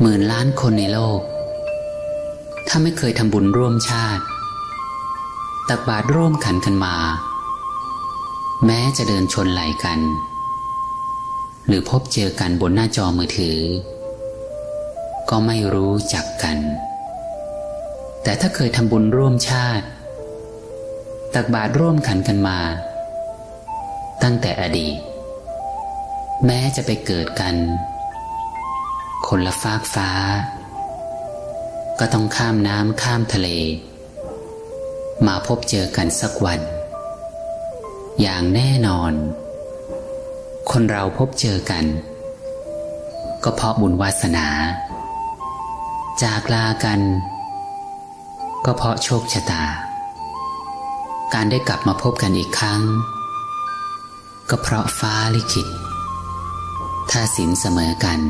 หมื่นล้านคนในโลก ถ้าไม่เคยทำบุญร่วมชาติ ตักบาตรร่วมขันกันมา แม้จะเดินชนไหลกัน หรือพบเจอกันบนหน้าจอมือถือ ก็ไม่รู้จักกัน แต่ถ้าเคยทำบุญร่วมชาติ ตักบาตรร่วมขันกันมา ตั้งแต่อดีต แม้จะไปเกิดกัน คนละฟากฟ้า ก็ต้องข้ามน้ำข้ามทะเล มาพบเจอกันสักวัน อย่างแน่นอน คนเราพบเจอกัน ก็เพราะบุญวาสนา จากลากัน ก็เพราะโชคชะตา การได้กลับมาพบกันอีกครั้ง ก็เพราะฟ้าลิขิตถ้าสินเสมอกัน